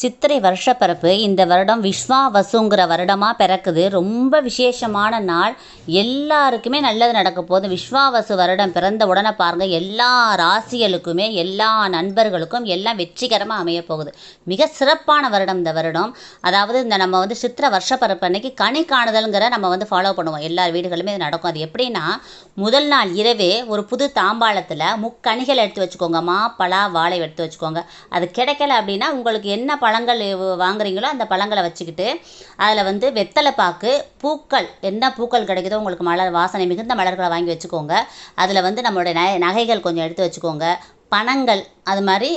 சித்திரை வருஷப்பிறப்பு இந்த வருடம் விஸ்வாவசுங்கிற வருடமாக பிறக்குது. ரொம்ப விசேஷமான நாள். எல்லாருக்குமே நல்லது நடக்க போகுது. விஸ்வாவசு வருடம் பிறந்த உடனே பாருங்கள் எல்லா ராசிகளுக்குமே எல்லா நண்பர்களுக்கும் எல்லாம் வெற்றிகரமாக அமைய போகுது. மிக சிறப்பான வருடம் இந்த வருடம். அதாவது இந்த நம்ம வந்து சித்திரை வருஷப்பிறப்பு அன்னைக்கு கனி காணுதல்ங்கிற நம்ம வந்து ஃபாலோ பண்ணுவோம். எல்லா வீடுகளுமே இது நடக்கும். அது எப்படின்னா முதல் நாள் இரவே ஒரு புது தாம்பாளத்தில் முக்கணிகள் எடுத்து வச்சுக்கோங்க மா பலா வாழை எடுத்து வச்சுக்கோங்க. அது கிடைக்கல அப்படின்னா உங்களுக்கு என்ன பழங்கள் வாங்குறீங்களோ அந்த பழங்களை வச்சுக்கிட்டு அதில் வந்து வெத்தலை பாக்கு பூக்கள் என்ன பூக்கள் கிடைக்குதோ உங்களுக்கு மலர் வாசனை மிகுந்த மலர்களை வாங்கி வச்சுக்கோங்க. அதில் வந்து நம்மளுடைய நகைகள் கொஞ்சம் எடுத்து வச்சுக்கோங்க. பணங்கள் அது மாதிரி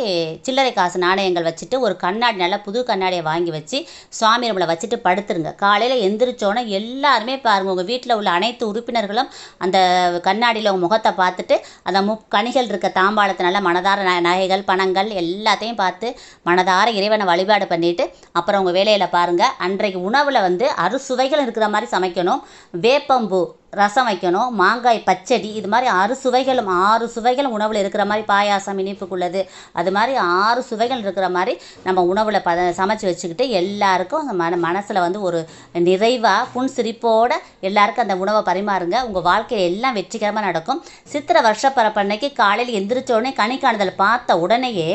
சில்லறை காசு நாணயங்கள் வச்சுட்டு ஒரு கண்ணாடி நல்லா புது கண்ணாடியை வாங்கி வச்சு சுவாமி ரூமில் வச்சுட்டு படுத்துருங்க. காலையில் எந்திரிச்சோன்னே எல்லாருமே பாருங்கள் உங்கள் வீட்டில் உள்ள அனைத்து உறுப்பினர்களும் அந்த கண்ணாடியில் உங்கள் முகத்தை பார்த்துட்டு அந்த முக்கணிகள் இருக்க தாம்பாளத்தினால மனதார ந- நகைகள் பணங்கள் எல்லாத்தையும் பார்த்து மனதார இறைவனை வழிபாடு பண்ணிவிட்டு அப்புறம் உங்கள் வேலையில் பாருங்கள் அன்றைக்கு உணவில் வந்து அறுசுவைகள் இருக்கிற மாதிரி சமைக்கணும். வேப்பம்பூ ரசம் வைக்கணும் மாங்காய் பச்சடி இது மாதிரி ஆறு சுவைகளும் ஆறு சுவைகளும் உணவில் இருக்கிற மாதிரி பாயாசம் இனிப்புக்குள்ளது அது மாதிரி ஆறு சுவைகள் இருக்கிற மாதிரி நம்ம உணவில் பத சமைச்சு வச்சுக்கிட்டு எல்லாருக்கும் அந்த மன மனசில் வந்து ஒரு நிறைவாக புன் சிரிப்போடு எல்லாருக்கும் அந்த உணவை பரிமாறுங்க. உங்கள் வாழ்க்கையில் எல்லாம் வெற்றிகரமாக நடக்கும். சித்திரை வருஷப்பரப்பன்னைக்கு காலையில் எந்திரிச்சோடனே கணிக்காணுதல் பார்த்த உடனேயே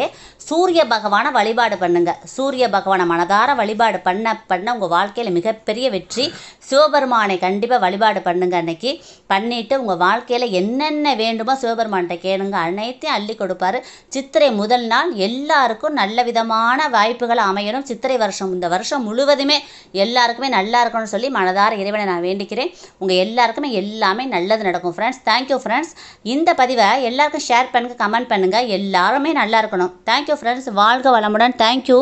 சூரிய பகவானை வழிபாடு பண்ணுங்க. சூரிய பகவானை மனதார வழிபாடு பண்ண பண்ண உங்கள் வாழ்க்கையில் மிகப்பெரிய வெற்றி. சிவபெருமானை கண்டிப்பாக வழிபாடு பண்ணுங்க அன்னைக்கு. பண்ணிவிட்டு உங்கள் வாழ்க்கையில் என்னென்ன வேண்டுமோ சிவபெருமான்கிட்ட கேளுங்க. அனைத்தையும் அள்ளி கொடுப்பாரு. சித்திரை முதல் நாள் எல்லாருக்கும் நல்ல விதமான வாய்ப்புகள் அமையணும். சித்திரை வருஷம் இந்த வருஷம் முழுவதுமே எல்லாருக்குமே நல்லா இருக்கணும்னு சொல்லி மனதார இறைவனை நான் வேண்டிக்கிறேன். உங்கள் எல்லாருக்குமே எல்லாமே நல்லது நடக்கும் ஃப்ரெண்ட்ஸ் தேங்க்யூ ஃப்ரெண்ட்ஸ் இந்த பதிவை எல்லாருக்கும் ஷேர் பண்ணுங்கள் கமெண்ட் பண்ணுங்கள் எல்லாருமே நல்லா இருக்கணும். தேங்க்யூ ஃப்ரெண்ட்ஸ் வாழ்க வளமுடன். தேங்க்யூ